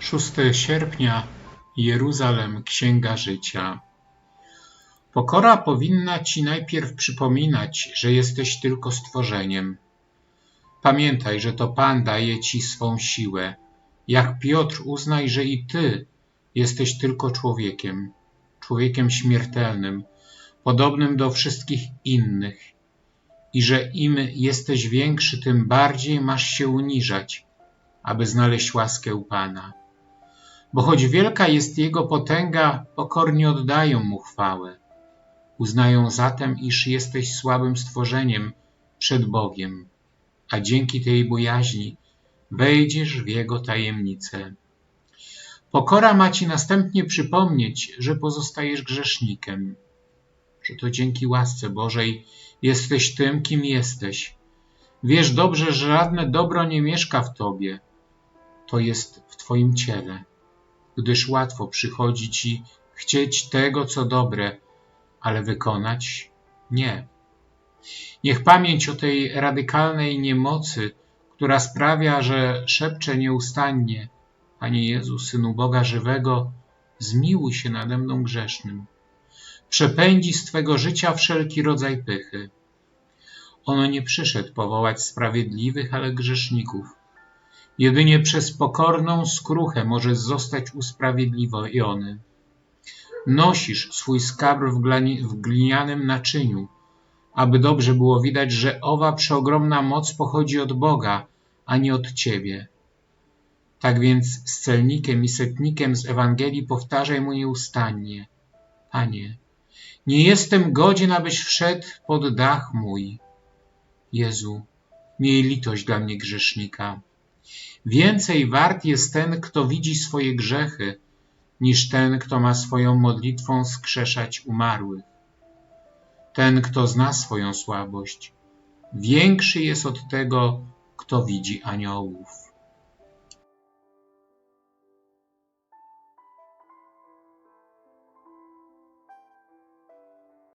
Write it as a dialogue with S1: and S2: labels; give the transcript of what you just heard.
S1: 6 sierpnia Jeruzalem Księga Życia Pokora powinna ci najpierw przypominać, że jesteś tylko stworzeniem. Pamiętaj, że to Pan daje ci swą siłę. Jak Piotr uznaj, że i ty jesteś tylko człowiekiem, człowiekiem śmiertelnym, podobnym do wszystkich innych i że im jesteś większy, tym bardziej masz się uniżać, aby znaleźć łaskę u Pana. Bo choć wielka jest Jego potęga, pokornie oddają Mu chwałę. Uznają zatem, iż jesteś słabym stworzeniem przed Bogiem, a dzięki tej bojaźni wejdziesz w Jego tajemnice. Pokora ma Ci następnie przypomnieć, że pozostajesz grzesznikiem, że to dzięki łasce Bożej jesteś tym, kim jesteś. Wiesz dobrze, że żadne dobro nie mieszka w Tobie, to jest w Twoim ciele, gdyż łatwo przychodzi Ci chcieć tego, co dobre, ale wykonać nie. Niech pamięć o tej radykalnej niemocy, która sprawia, że szepcze nieustannie, Panie Jezu, Synu Boga żywego, zmiłuj się nade mną grzesznym. Przepędzi z Twego życia wszelki rodzaj pychy. On nie przyszedł powołać sprawiedliwych, ale grzeszników. Jedynie przez pokorną skruchę możesz zostać usprawiedliwiony. Nosisz swój skarb w, w glinianym naczyniu, aby dobrze było widać, że owa przeogromna moc pochodzi od Boga, a nie od Ciebie. Tak więc z celnikiem i setnikiem z Ewangelii powtarzaj mu nieustannie. Panie, nie jestem godzien, abyś wszedł pod dach mój. Jezu, miej litość dla mnie grzesznika. Więcej wart jest ten, kto widzi swoje grzechy, niż ten, kto ma swoją modlitwą skrzeszać umarłych. Ten, kto zna swoją słabość, większy jest od tego, kto widzi aniołów.